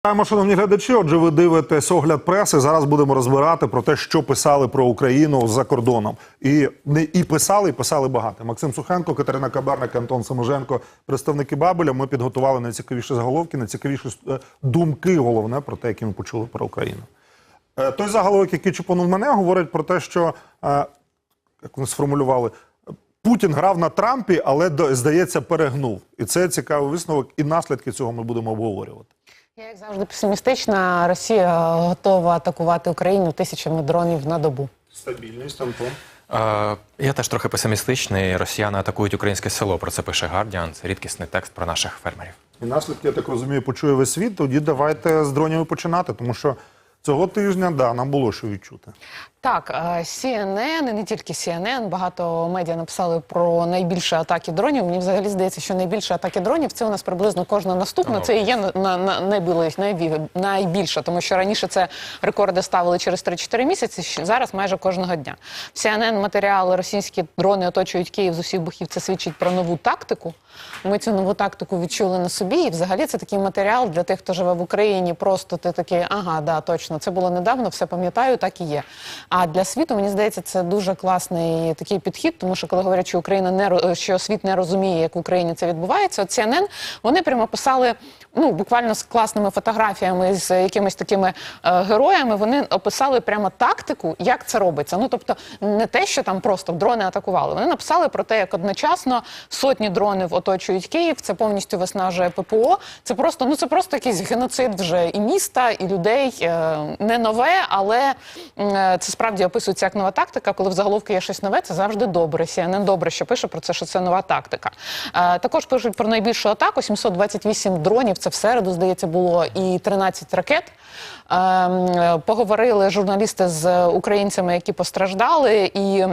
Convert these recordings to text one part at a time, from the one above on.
Вітаємо, шановні глядачі. Отже, ви дивитесь огляд преси. Зараз будемо розбирати про те, що писали про Україну за кордоном. І не і писали, і писали багато. Максим Сухенко, Катерина Каберник, Антон Саможенко, представники Бабеля. Ми підготували найцікавіші заголовки, найцікавіші е, думки, головне про те, які ми почули про Україну. Е, Той заголовок, який чупонув мене, говорить про те, що е, як вони сформулювали. Путін грав на Трампі, але здається, перегнув. І це цікавий висновок, і наслідки цього ми будемо обговорювати. Я як завжди песимістична. Росія готова атакувати Україну тисячами дронів на добу. Стабільність, Антон. Е, Я теж трохи песимістичний. Росіяни атакують українське село. Про це пише Гардіан. Це рідкісний текст про наших фермерів. І наслідки, я так розумію, почує весь світ. Тоді давайте з дронів починати, тому що цього тижня да, нам було що відчути. Так, е, CNN, і не тільки CNN, багато медіа написали про найбільші атаки дронів. Мені взагалі здається, що найбільші атаки дронів це у нас приблизно кожна наступна. Це і є на, на, на найбільш- найбі- найбільша, тому що раніше це рекорди ставили через 3-4 місяці. Зараз майже кожного дня. В CNN матеріали російські дрони оточують Київ з усіх боків. Це свідчить про нову тактику. Ми цю нову тактику відчули на собі. І взагалі це такий матеріал для тих, хто живе в Україні. Просто ти такий, ага, да, точно, це було недавно, все пам'ятаю, так і є. А для світу мені здається, це дуже класний такий підхід, тому що коли говорять, що Україна не що світ не розуміє, як в Україні це відбувається. От CNN, вони прямо писали ну буквально з класними фотографіями з якимись такими е, героями. Вони описали прямо тактику, як це робиться. Ну тобто, не те, що там просто дрони атакували. Вони написали про те, як одночасно сотні дронів оточують Київ. Це повністю виснажує ППО. Це просто ну це просто якийсь геноцид вже і міста, і людей. Е, Не нове, але е, це справді описується як нова тактика. Коли в заголовку є щось нове, це завжди добре. CNN добре, що пише про це, що це нова тактика. Е, Також пишуть про найбільшу атаку: 728 дронів. Це в середу, здається, було і 13 ракет. Ем, Поговорили журналісти з українцями, які постраждали, і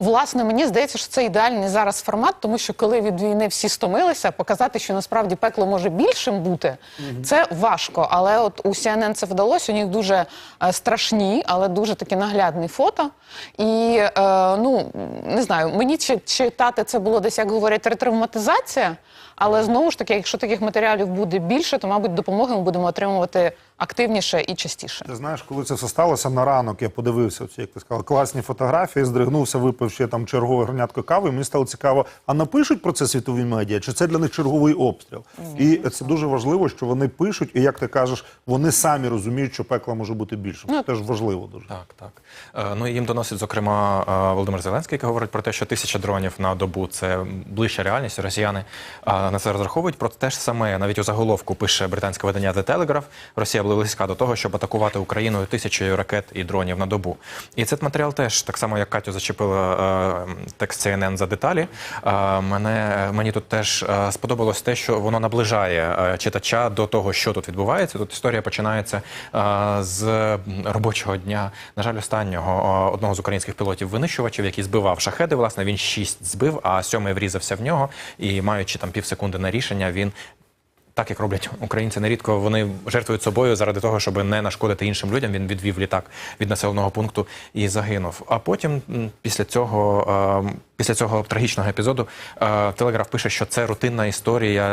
Власне, мені здається, що це ідеальний зараз формат, тому що коли від війни всі стомилися, показати, що насправді пекло може більшим бути, це важко. Але от у CNN це вдалося. У них дуже е, страшні, але дуже такі наглядні фото. І е, ну не знаю, мені чи- читати це було десь, як говорять, ретравматизація. Але знову ж таки, якщо таких матеріалів буде більше, то мабуть допомоги ми будемо отримувати активніше і частіше. Ти знаєш, коли це все сталося на ранок, я подивився, оці, як ти сказала, класні фотографії, здригнувся, випив ще там чергове горнятко кави. І мені стало цікаво, а напишуть про це світові медіа, чи це для них черговий обстріл? І це дуже важливо, що вони пишуть, і як ти кажеш, вони самі розуміють, що пекла може бути більшим. Це теж важливо дуже. Так, так. Е, Ну і їм доносить, зокрема, е, Володимир Зеленський, який говорить про те, що тисяча дронів на добу це ближча реальність. Росіяни е, на це розраховують. Про те ж саме навіть у заголовку пише британське видання The Telegraph. Росія була близька до того, щоб атакувати Україною тисячею ракет і дронів на добу. І цей матеріал теж так само, як Катю зачепила е, текст CNN за деталі. Е, Мене мені тут теж е, сподобалось те, що воно наближає читача до того, що тут відбувається. Тут історія починається з робочого дня. На жаль, останнього одного з українських пілотів винищувачів, який збивав шахеди. Власне, він шість збив, а сьомий врізався в нього. І маючи там пів секунди на рішення, він. Так як роблять українці нерідко, вони жертвують собою заради того, щоб не нашкодити іншим людям. Він відвів літак від населеного пункту і загинув. А потім, після цього, е, після цього трагічного епізоду, е, телеграф пише, що це рутинна історія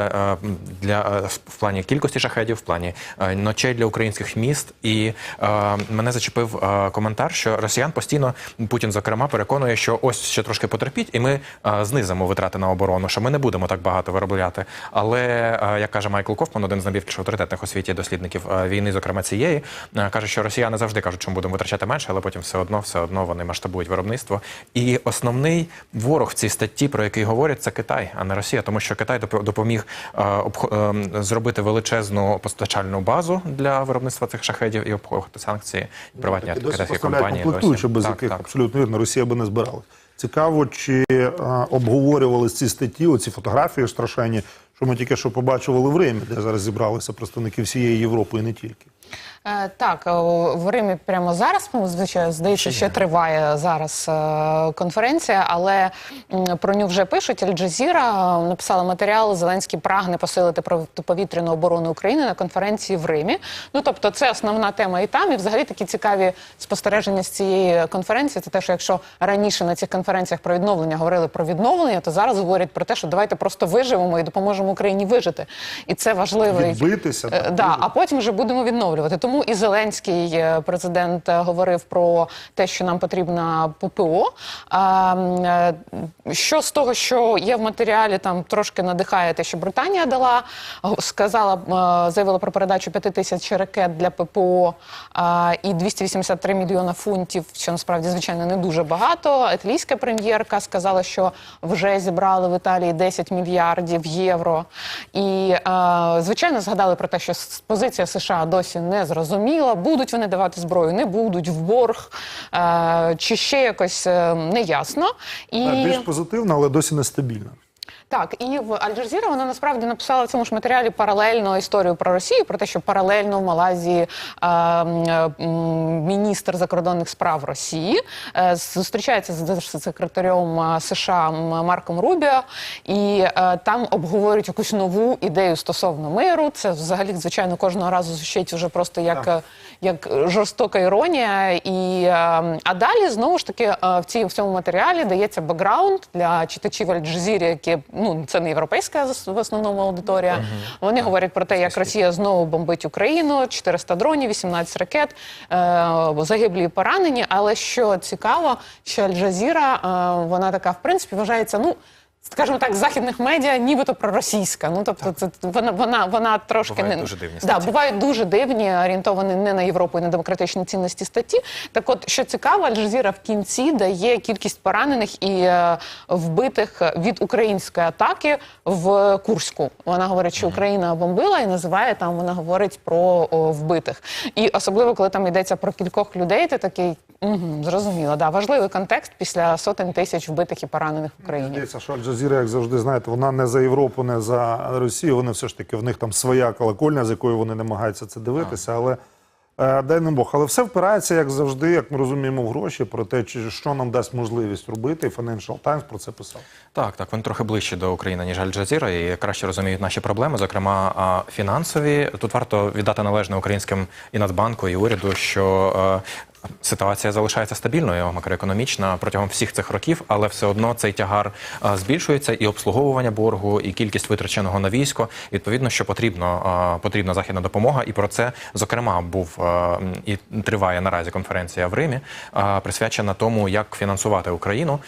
е, для е, в плані кількості шахедів, в плані ночей для українських міст. І мене зачепив коментар, що росіян постійно Путін, зокрема, переконує, що ось ще трошки потерпіть, і ми знизимо витрати на оборону, що ми не будемо так багато виробляти. Але як каже Майкл Кофман, один з найбільш авторитетних у світі дослідників війни, зокрема цієї, каже, що росіяни завжди кажуть, що ми будемо витрачати менше, але потім все одно, все одно вони масштабують виробництво. І основний ворог в цій статті, про який говорять, це Китай, а не Росія, тому що Китай доп- допоміг е, е, зробити величезну постачальну базу для виробництва цих шахедів і обходити санкції приватні І китайські компанії. Комплектуючи, без Так, яких так. абсолютно вірно Росія би не збиралась. Цікаво, чи е, обговорювали ці статті, оці фотографії страшенні, що ми тільки що побачували в Римі, де зараз зібралися представники всієї Європи і не тільки. Е, Так, е, в Римі прямо зараз, ну, звичайно, здається, ще триває зараз е, конференція, але про нього вже пишуть. Аль-Джазіра написала матеріал. Зеленський прагне посилити протиповітряну оборону України на конференції в Римі. Ну тобто, це основна тема і там. І взагалі такі цікаві спостереження з цієї конференції. Це те, що якщо раніше на цих конференціях про відновлення говорили про відновлення, то зараз говорять про те, що давайте просто виживемо і допоможемо допоможемо Україні вижити. І це важливий Відбитися, Е, так, да, а потім вже будемо відновлювати. Тому і Зеленський е, президент е, говорив про те, що нам потрібна ППО. А, що з того, що є в матеріалі, там трошки надихає те, що Британія дала, сказала, заявила про передачу 5 тисяч ракет для ППО а, і 283 мільйона фунтів, що насправді звичайно не дуже багато. Італійська прем'єрка сказала, що вже зібрали в Італії 10 мільярдів євро. І е, звичайно згадали про те, що позиція США досі не зрозуміла. Будуть вони давати зброю, не будуть в борг е, чи ще якось е, неясно. І більш позитивна, але досі нестабільна. Так, і в Аль-Джазіра вона насправді написала в цьому ж матеріалі паралельно історію про Росію, про те, що паралельно в Малайзії е, м, міністр закордонних справ Росії е, зустрічається з держсекретарем е, США Марком Рубіо, і е, там обговорюють якусь нову ідею стосовно миру. Це взагалі, звичайно, кожного разу звучить вже просто як, е, як жорстока іронія. І, е, а далі знову ж таки е, в, цій, в цьому матеріалі дається бекграунд для читачів Аль-Джазірі, які ну це не європейська в основному аудиторія. Вони говорять про те, як Росія знову бомбить Україну, 400 дронів, 18 ракет, е, загиблі і поранені. Але що цікаво, що Аль-Джазіра, е, вона така, в принципі, вважається, ну. Скажімо так, західних медіа, нібито проросійська. Ну тобто, це вона вона вона трошки Бувають не дуже дивні да, бувають дуже дивні, орієнтовані не на Європу і на демократичні цінності статті. Так, от що цікаво, Аль-Джазіра в кінці дає кількість поранених і е, вбитих від української атаки в Курську. Вона говорить, що Україна бомбила і називає там. Вона говорить про о, вбитих. І особливо, коли там йдеться про кількох людей, ти такий угу, зрозуміло. Да, важливий контекст після сотень тисяч вбитих і поранених в Україні. Здається, що Аль-Джазіра, як завжди, знаєте, вона не за Європу, не за Росію. Вони все ж таки в них там своя колокольня, з якою вони намагаються це дивитися. Але е, дай нам Бог. Але все впирається, як завжди, як ми розуміємо, в гроші про те, чи що нам дасть можливість робити. І Financial Times про це писав. Так, так, вони трохи ближче до України, ніж Аль-Джазіра, і краще розуміють наші проблеми, зокрема фінансові. Тут варто віддати належне українським і Нацбанку, і уряду, що е, ситуація залишається стабільною макроекономічна протягом всіх цих років, але все одно цей тягар збільшується, і обслуговування боргу, і кількість витраченого на військо. Відповідно, що потрібно, потрібна західна допомога, і про це зокрема був і триває наразі конференція в Римі, присвячена тому, як фінансувати Україну.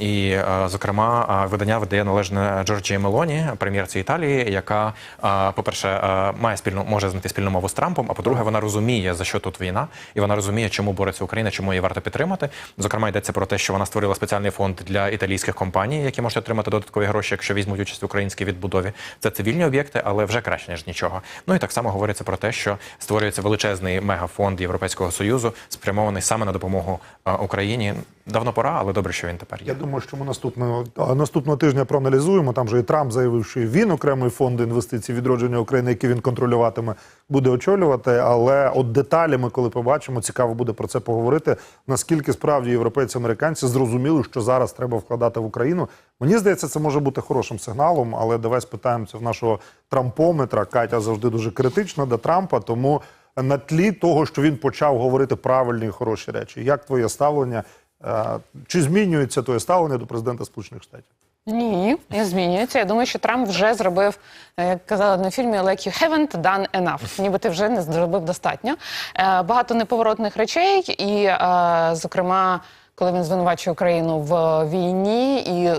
І, зокрема, видання видає належне Джорджії Мелоні, прем'єрці Італії, яка, е, по-перше, е, має спільну може знайти спільну мову з Трампом. А по-друге, вона розуміє за що тут війна, і вона розуміє, чому бореться Україна, чому її варто підтримати. Зокрема, йдеться про те, що вона створила спеціальний фонд для італійських компаній, які можуть отримати додаткові гроші, якщо візьмуть участь в українській відбудові. Це цивільні об'єкти, але вже краще ніж нічого. Ну і так само говориться про те, що створюється величезний мегафонд Європейського союзу, спрямований саме на допомогу е, Україні. Давно пора, але добре, що він тепер є. Я думаю, що ми наступного наступного тижня проаналізуємо. Там же і Трамп заявив, що він окремий фонд інвестицій відродження України, який він контролюватиме, буде очолювати. Але от деталі ми, коли побачимо, цікаво буде про це поговорити. Наскільки справді європейці американці зрозуміли, що зараз треба вкладати в Україну. Мені здається, це може бути хорошим сигналом, але давай спитаємося в нашого трампометра. Катя завжди дуже критична до Трампа, тому на тлі того, що він почав говорити правильні і хороші речі. Як твоє ставлення? Е, Чи змінюється твоє ставлення до президента Сполучених Штатів? Ні, не змінюється. Я думаю, що Трамп вже зробив, е, як казали на фільмі, like you haven't done enough. Ніби ти вже не зробив достатньо. Е, Багато неповоротних речей, і, зокрема, коли він звинувачує Україну в війні і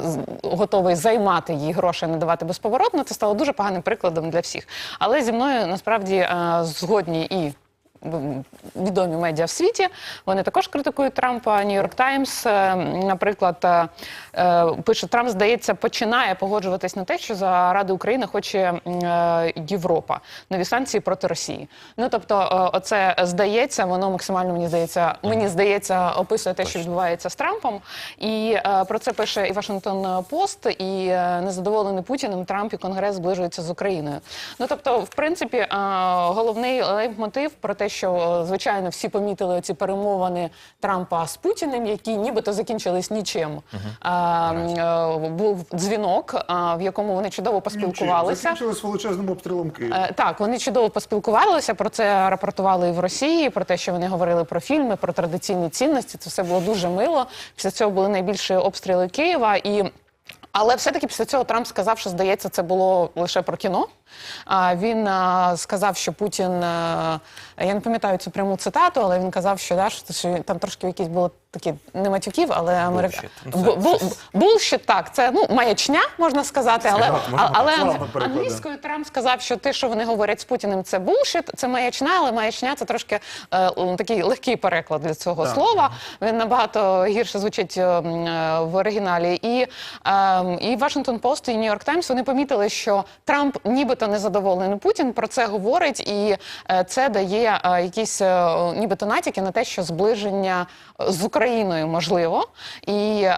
готовий займати їй гроші, не давати безповоротно, це стало дуже поганим прикладом для всіх. Але зі мною насправді згодні і відомі медіа в світі. Вони також критикують Трампа. Нью-Йорк Таймс, е, наприклад, е, е, пише, Трамп, здається, починає погоджуватись на те, що заради України хоче Європа нові санкції проти Росії. Ну тобто, оце здається, воно максимально мені здається, мені здається, описує те, що відбувається з Трампом. І про це пише і Вашингтон Пост, і незадоволений Путіним Трамп і Конгрес зближуються з Україною. Ну тобто, в принципі, головний лейтмотив про те, що е, звичайно всі помітили ці перемовини Трампа з Путіним, які нібито закінчились нічим. Е, е, Був дзвінок, е, в якому вони чудово поспілкувалися. Закінчились величезним обстрілом Києва. Так, вони чудово поспілкувалися. Про це рапортували і в Росії. Про те, що вони говорили про фільми, про традиційні цінності. Це все було дуже мило. Після цього були найбільші обстріли Києва і. Але все-таки після цього Трамп сказав, що здається, це було лише про кіно. А він сказав, що Путін, я не пам'ятаю цю пряму цитату, але він казав, що, да, що, там трошки якісь було такі не матюків, але америка... Ну, Булшіт, так, це ну маячня, можна сказати, але, але англійською Трамп сказав, що те, що вони говорять з Путіним, це булшіт, це маячня, але маячня це трошки е, такий легкий переклад для цього слова. Він набагато гірше звучить е, м, е, в оригіналі. І, е, і Вашингтон Пост, і Нью-Йорк Таймс вони помітили, що Трамп нібито незадоволений Путін. Про це говорить, і е, це дає е, якісь е, нібито натяки на те, що зближення з Україною можливо. І е,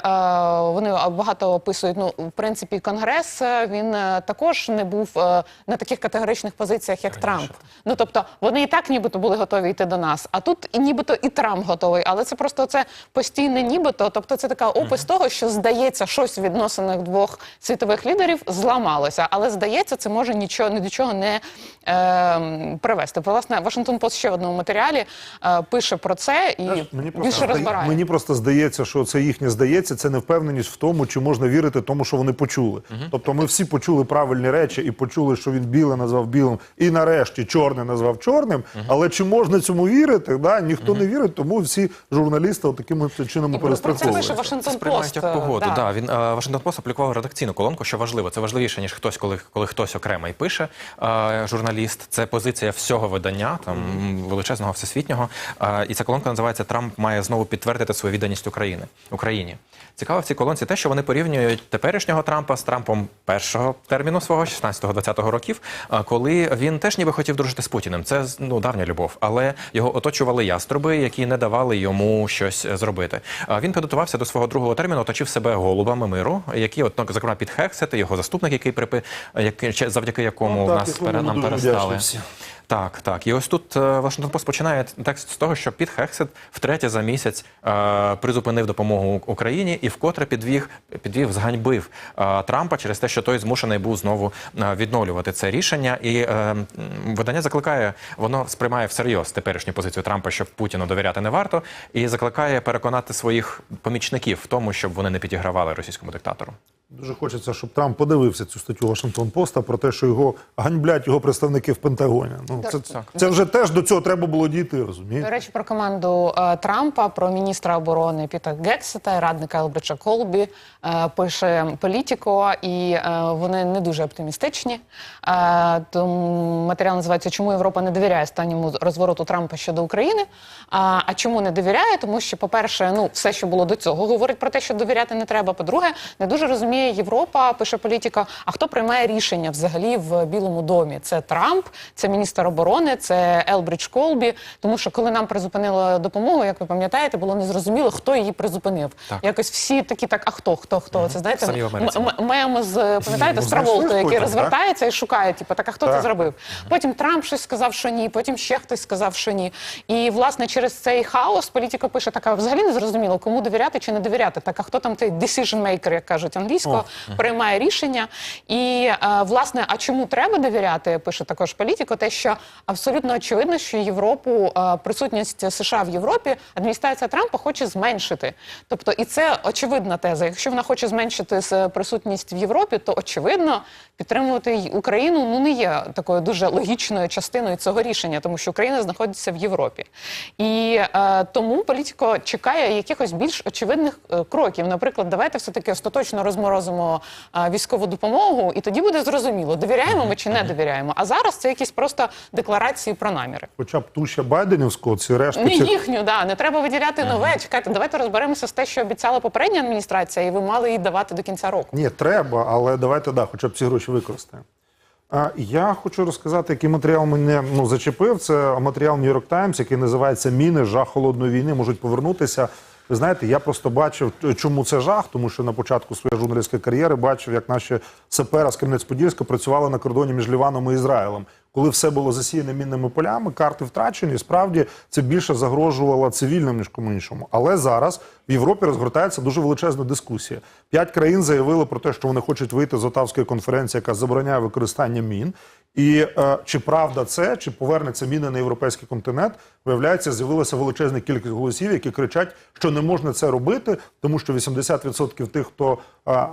вони багато описують. Ну, в принципі, конгрес е, він е, також не був е, на таких категоричних позиціях, як Трамп. Ну тобто вони і так нібито були готові йти до нас. А тут нібито і Трамп готовий. Але це просто це постійне нібито. Тобто, це така опис того, що здається, щось в відносинах двох світових лідерів зламалося. Але здається, це може нічого ні до чого не е, привести. Власне, Вашингтон Пост ще в одному матеріалі е, пише про це і Мені більше розбирає. мені просто здається, що це їхнє здається, це невпевненість в тому, чи можна вірити тому, що вони почули. Тобто ми всі почули правильні речі і почули, що він біле назвав білим, і нарешті чорне назвав чорним. Але чи можна цьому вірити? Да? Ніхто не вірить, тому всі журналісти от такими чинами І про це пише перестраховують. Вашингтон сприймають Пост. як погоду. да. Да. він е, Вашингтон Пост опублікував редакційну колонку, що важливо. Це важливіше ніж хтось, коли коли хтось окремо і пише. Е, журналіст, це позиція всього видання, там величезного всесвітнього. Е, і ця колонка називається Трамп має знову підтвердити свою відданість України Україні. Цікаво в цій колонці те, що вони порівнюють теперішнього Трампа з Трампом першого терміну свого 16-20 років, е, коли він теж ніби хотів дружити з Путіним. Це ну давня любов, але його оточували яструби, які не давали йому щось е, зробити. Він підготувався до свого другого терміну, оточив себе голубами миру, які, от, ну, зокрема, Піт Хексет, його заступник, який припи, який завдяки якому Ну, так, нас якому пере, нам перестали. Так, так. І ось тут е, Вашингтон Пост починає текст з того, що Піт Хексет втретє за місяць е, призупинив допомогу Україні і вкотре підвів, підвів зганьбив е, Трампа через те, що той змушений був знову е, відновлювати це рішення. І е, видання закликає, воно сприймає всерйоз теперішню позицію Трампа, що Путіну довіряти не варто, і закликає переконати своїх помічників в тому, щоб вони не підігравали російському диктатору. Дуже хочеться, щоб Трамп подивився цю статтю Вашингтон Поста про те, що його ганьблять його представники в Пентагоні. Ну це, Так. це вже теж до цього треба було дійти, До розумієте? речі, про команду е, Трампа, про міністра оборони Піта Гексета і радника Елбрича Колбі е, пише Політіко, і е, вони не дуже оптимістичні. Е, тому матеріал називається Чому Європа не довіряє останньому розвороту Трампа щодо України. А, а чому не довіряє? Тому що, по-перше, ну все, що було до цього, говорить про те, що довіряти не треба. По-друге, не дуже розуміє Європа, пише політика. А хто приймає рішення взагалі в Білому домі? Це Трамп, це міністр оборони, це Елбридж Колбі. Тому що коли нам призупинили допомогу, як ви пам'ятаєте, було незрозуміло, хто її призупинив. Так. Якось всі такі, так, а хто, хто, хто? Це знаєте, мем з пам'ятаєте, Ну, з Траволтою, який розвертається і шукає, типу, так а хто це зробив? Потім Трамп щось сказав, що ні, потім ще хтось сказав, що ні. І власне через цей хаос політика пише така, взагалі не зрозуміло, кому довіряти чи не довіряти. Так, а хто там той decision maker, як кажуть англійською, приймає рішення. І е, власне, а чому треба довіряти? Пише також політико, те, що абсолютно очевидно, що Європу е, присутність США в Європі адміністрація Трампа хоче зменшити. Тобто, і це очевидна теза. Якщо вона хоче зменшити присутність в Європі, то очевидно підтримувати Україну ну не є такою дуже логічною частиною цього рішення, тому що Україна знаходиться в Європі. І е, тому політико чекає якихось більш очевидних е, кроків. Наприклад, давайте все таки остаточно розморозимо е, військову допомогу, і тоді буде зрозуміло, довіряємо ми чи не довіряємо. А зараз це якісь просто декларації про наміри. Хоча б ту ще Байденівську, ці решти Не їхню, да не треба виділяти нове. Чекайте, давайте розберемося з те, що обіцяла попередня адміністрація, і ви мали її давати до кінця року. Ні, треба, але давайте да, хоча б ці гроші використаємо. Я хочу розказати, який матеріал мене ну, зачепив. Це матеріал New York Times, який називається Міни, жах холодної війни можуть повернутися. Ви знаєте, я просто бачив, чому це жах, тому що на початку своєї журналістської кар'єри бачив, як наші сапери з Кам'янець-Подільська працювали на кордоні між Ліваном і Ізраїлем. Коли все було засіяне мінними полями, карти втрачені. Справді це більше загрожувало цивільним ніж кому іншому. Але зараз в Європі розгортається дуже величезна дискусія. П'ять країн заявили про те, що вони хочуть вийти з Отавської конференції, яка забороняє використання мін. І е, чи правда це, чи повернеться міни на європейський континент, виявляється, з'явилася величезна кількість голосів, які кричать, що не можна це робити, тому що 80% тих, хто е,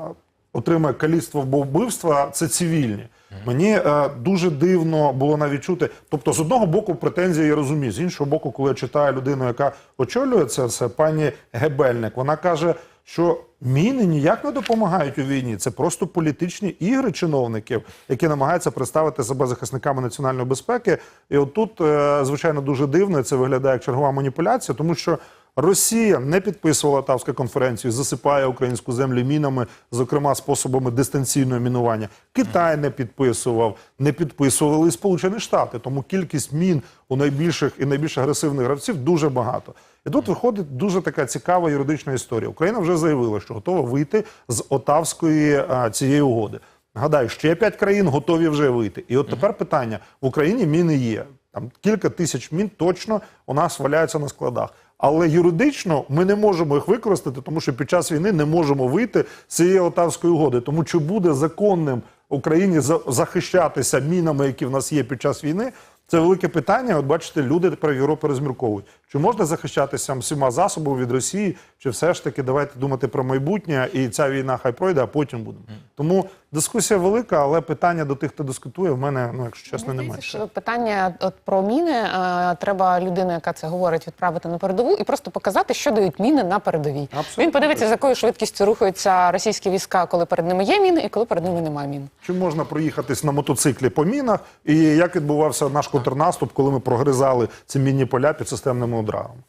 отримає каліцтво вбивства, це цивільні. Мені е, дуже дивно було навіть чути. Тобто, з одного боку, претензії я розумію, з іншого боку, коли я читаю людину, яка очолює це, це пані Гебельник, вона каже, що міни ніяк не допомагають у війні. Це просто політичні ігри чиновників, які намагаються представити себе захисниками національної безпеки. І отут, е, звичайно, дуже дивно це виглядає як чергова маніпуляція, тому що. Росія не підписувала Тавську конференцію, засипає українську землю мінами, зокрема способами дистанційного мінування. Китай не підписував, не підписували і Сполучені Штати. Тому кількість мін у найбільших і найбільш агресивних гравців дуже багато. І тут виходить дуже така цікава юридична історія. Україна вже заявила, що готова вийти з Отавської а, цієї угоди. Нагадаю, ще п'ять країн готові вже вийти. І от тепер питання: в Україні міни є. Там кілька тисяч мін точно у нас валяються на складах. Але юридично ми не можемо їх використати, тому що під час війни не можемо вийти з цієї Отавської угоди. Тому чи буде законним Україні за- захищатися мінами, які в нас є під час війни? Це велике питання. От бачите, люди тепер в Європі розмірковують. Чи можна захищатися всіма засобами від Росії, чи все ж таки давайте думати про майбутнє, і ця війна хай пройде, а потім будемо. Тому дискусія велика, але питання до тих, хто дискутує, в мене, ну якщо чесно, Мені немає. що питання от про міни е, треба людину, яка це говорить, відправити на передову і просто показати, що дають міни на передовій. Абсолютно Він подивиться, з якою швидкістю рухаються російські війська, коли перед ними є міни, і коли перед ними немає мін. Чи можна проїхатись на мотоциклі по мінах? І як відбувався наш контрнаступ, коли ми прогризали ці міні поля під системними ударами?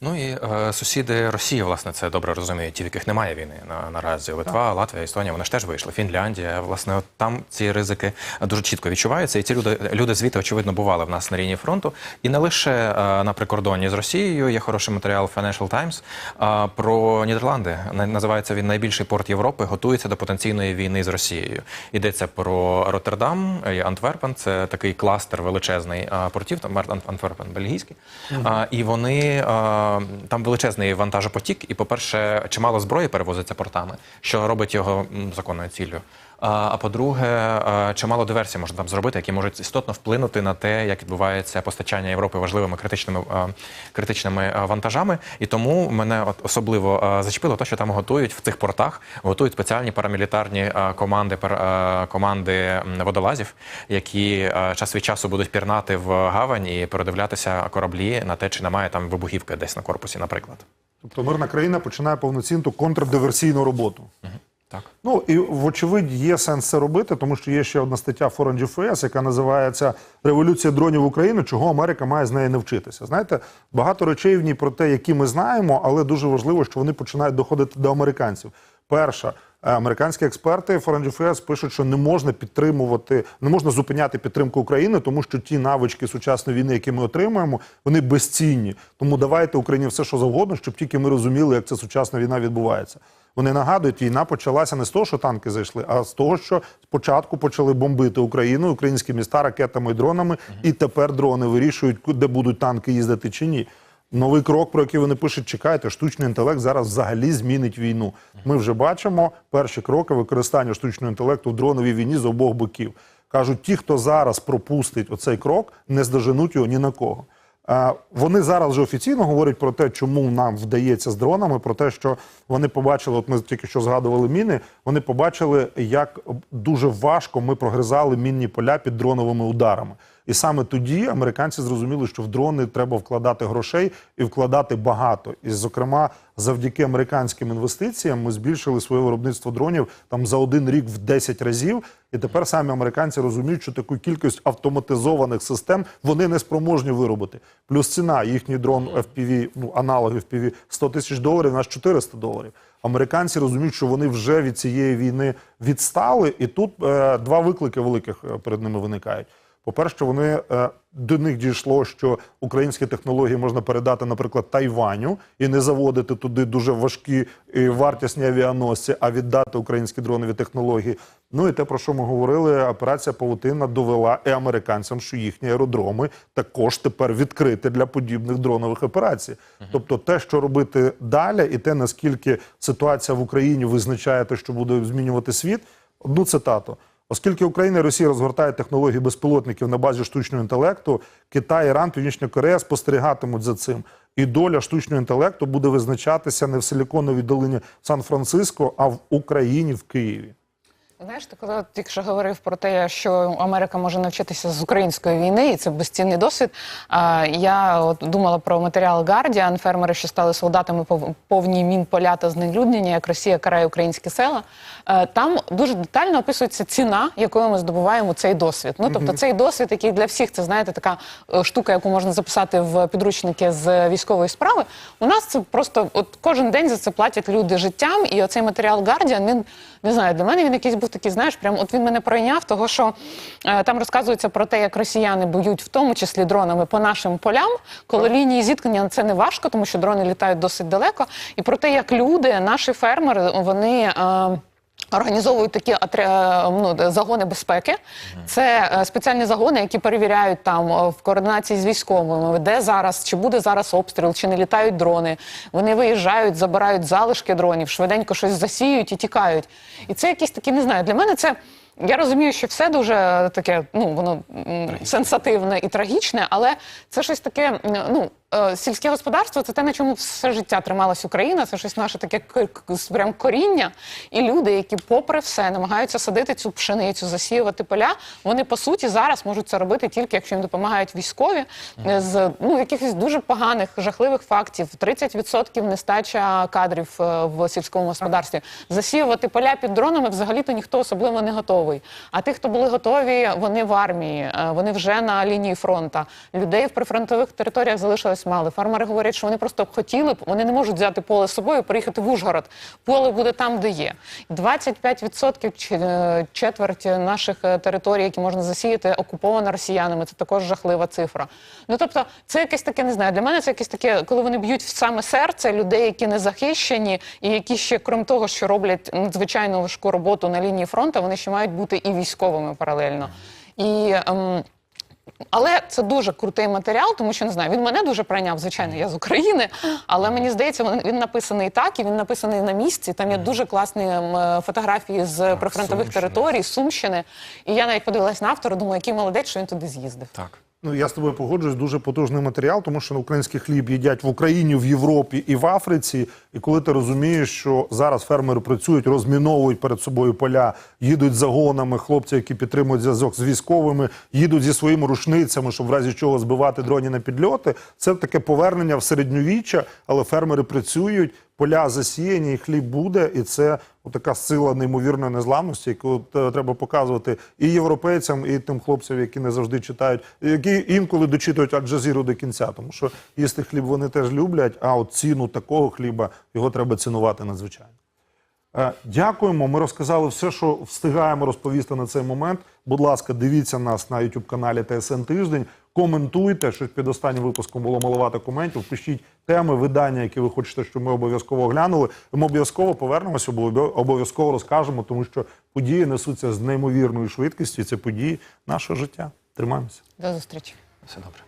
Ну і е, сусіди Росії, власне, це добре розуміють, ті, в яких немає війни на, наразі. Литва, Латвія, Естонія, вони ж теж вийшли. Фінляндія, власне, от там ці ризики дуже чітко відчуваються. І ці люди, люди звідти, очевидно, бували в нас на лінії фронту. І не лише е, на прикордоні з Росією є хороший матеріал Financial Times е, про Нідерланди. Називається він найбільший порт Європи, готується до потенційної війни з Росією. Йдеться про Роттердам і Антверпен. Це такий кластер величезний е, портів. Там Ан- Антверпен бельгійський. А, і вони а, там величезний вантажопотік, і, по-перше, чимало зброї перевозиться портами, що робить його законною ціллю. А, по-друге, чимало диверсій можна там зробити, які можуть істотно вплинути на те, як відбувається постачання Європи важливими критичними, критичними вантажами. І тому мене особливо зачепило те, що там готують в цих портах, готують спеціальні парамілітарні команди, команди водолазів, які час від часу будуть пірнати в гавань і передивлятися кораблі на те, чи немає там вибухівки десь на корпусі, наприклад. Тобто мирна країна починає повноцінну контрдиверсійну роботу. Так. Ну і вочевидь є сенс це робити, тому що є ще одна стаття Foreign GFS, яка називається Революція дронів в Україну, чого Америка має з неї не вчитися. Знаєте, багато речей в ній про те, які ми знаємо, але дуже важливо, що вони починають доходити до американців. Перша, американські експерти Foreign GFS пишуть, що не можна підтримувати, не можна зупиняти підтримку України, тому що ті навички сучасної війни, які ми отримуємо, вони безцінні. Тому давайте Україні все, що завгодно, щоб тільки ми розуміли, як ця сучасна війна відбувається. Вони нагадують, війна почалася не з того, що танки зайшли, а з того, що спочатку почали бомбити Україну, українські міста ракетами і дронами, і тепер дрони вирішують, де будуть танки їздити чи ні. Новий крок, про який вони пишуть, чекайте, штучний інтелект зараз взагалі змінить війну. Ми вже бачимо перші кроки використання штучного інтелекту в дроновій війні з обох боків. Кажуть, ті, хто зараз пропустить оцей крок, не здоженуть його ні на кого. Е, Вони зараз вже офіційно говорять про те, чому нам вдається з дронами, про те, що вони побачили, от ми тільки що згадували міни. Вони побачили, як дуже важко ми прогризали мінні поля під дроновими ударами. І саме тоді американці зрозуміли, що в дрони треба вкладати грошей і вкладати багато. І, зокрема, завдяки американським інвестиціям ми збільшили своє виробництво дронів там за один рік в 10 разів. І тепер самі американці розуміють, що таку кількість автоматизованих систем вони не спроможні виробити. Плюс ціна їхній дрон FPV, ну аналоги FPV 100 тисяч доларів, наш 400 доларів. Американці розуміють, що вони вже від цієї війни відстали, і тут е, два виклики великих е, перед ними виникають. По-перше, вони е, до них дійшло, що українські технології можна передати, наприклад, Тайваню і не заводити туди дуже важкі і вартісні авіаносці, а віддати українські дронові технології. Ну і те, про що ми говорили, операція Павутина довела і американцям, що їхні аеродроми також тепер відкриті для подібних дронових операцій. Тобто, те, що робити далі, і те, наскільки ситуація в Україні визначає те, що буде змінювати світ. Одну цитату. Оскільки Україна і Росія розгортають технології безпілотників на базі штучного інтелекту, Китай, Іран, Північна Корея спостерігатимуть за цим. і доля штучного інтелекту буде визначатися не в Силіконовій долині Сан-Франциско, а в Україні, в Києві. Знаєш, ти коли тільки що говорив про те, що Америка може навчитися з української війни, і це безцінний досвід. А я от думала про матеріал Guardian, фермери, що стали солдатами пов- повні мін поля та знелюднення, як Росія карає українські села. Е, Там дуже детально описується ціна, якою ми здобуваємо цей досвід. Ну тобто, цей досвід, який для всіх це знаєте, така е, штука, яку можна записати в підручники з військової справи. У нас це просто от кожен день за це платять люди життям, і оцей матеріал Guardian, він не знаю, для мене він якийсь був такий, знаєш, прям от він мене пройняв, того що е, там розказується про те, як росіяни боють, в тому числі дронами по нашим полям, коли лінії зіткнення це не важко, тому що дрони літають досить далеко. І про те, як люди, наші фермери, вони. Е, Організовують такі атря- ну, загони безпеки. Це е, спеціальні загони, які перевіряють там е, в координації з військовими, де зараз, чи буде зараз обстріл, чи не літають дрони. Вони виїжджають, забирають залишки дронів, швиденько щось засіють і тікають. І це якісь такі, не знаю, для мене це. Я розумію, що все дуже таке, ну воно м, сенсативне і трагічне, але це щось таке. Ну е, сільське господарство це те, на чому все життя трималась Україна. Це щось наше таке прям коріння. І люди, які, попри все, намагаються садити цю пшеницю, засіювати поля. Вони по суті зараз можуть це робити тільки якщо їм допомагають військові е, з ну якихось дуже поганих, жахливих фактів. 30% нестача кадрів е, в сільському господарстві. Засіювати поля під дронами взагалі-то ніхто особливо не готовий. А ті, хто були готові, вони в армії, е, вони вже на лінії фронта. Людей в прифронтових територіях залишилось мало. Фермери говорять, що вони просто хотіли б, вони не можуть взяти поле з собою, і приїхати в Ужгород. Поле буде там, де є. 25% чи е, четверть наших е, територій, які можна засіяти, окуповано росіянами. Це також жахлива цифра. Ну тобто, це якесь таке, не знаю. Для мене це якесь таке, коли вони б'ють в саме серце людей, які не захищені, і які ще, крім того, що роблять надзвичайно важку роботу на лінії фронту, вони ще мають бути і військовими паралельно. І ем, але це дуже крутий матеріал, тому що не знаю, він мене дуже пройняв. Звичайно, я з України, але мені здається, він, він написаний так, і він написаний на місці. Там є дуже класні е, фотографії з прифронтових Сумщини. територій, Сумщини. І я навіть подивилась на автора, думаю, який молодець, що він туди з'їздив. Так. Ну, я з тобою погоджуюсь, дуже потужний матеріал, тому що український хліб їдять в Україні, в Європі і в Африці. І коли ти розумієш, що зараз фермери працюють, розміновують перед собою поля, їдуть загонами, хлопці, які підтримують зв'язок з військовими, їдуть зі своїми рушницями, щоб в разі чого збивати дроні на підльоти. Це таке повернення в середньовіччя, але фермери працюють, поля засіяні, і хліб буде, і це така сила неймовірної незламності, яку е, треба показувати і європейцям, і тим хлопцям, які не завжди читають, які інколи дочитують Аль-Джазіру до кінця, тому що їсти хліб вони теж люблять. А от ціну такого хліба його треба цінувати надзвичайно. Е, Дякуємо. Ми розказали все, що встигаємо розповісти на цей момент. Будь ласка, дивіться нас на youtube каналі ТСН Тиждень. Коментуйте, що під останнім випуском було маловато коментів. Пишіть теми, видання, які ви хочете, щоб ми обов'язково оглянули. Ми обов'язково повернемося, обов'я- обов'язково розкажемо, тому що події несуться з неймовірною швидкістю. Це події нашого життя. Тримаємося. До зустрічі. Все добре.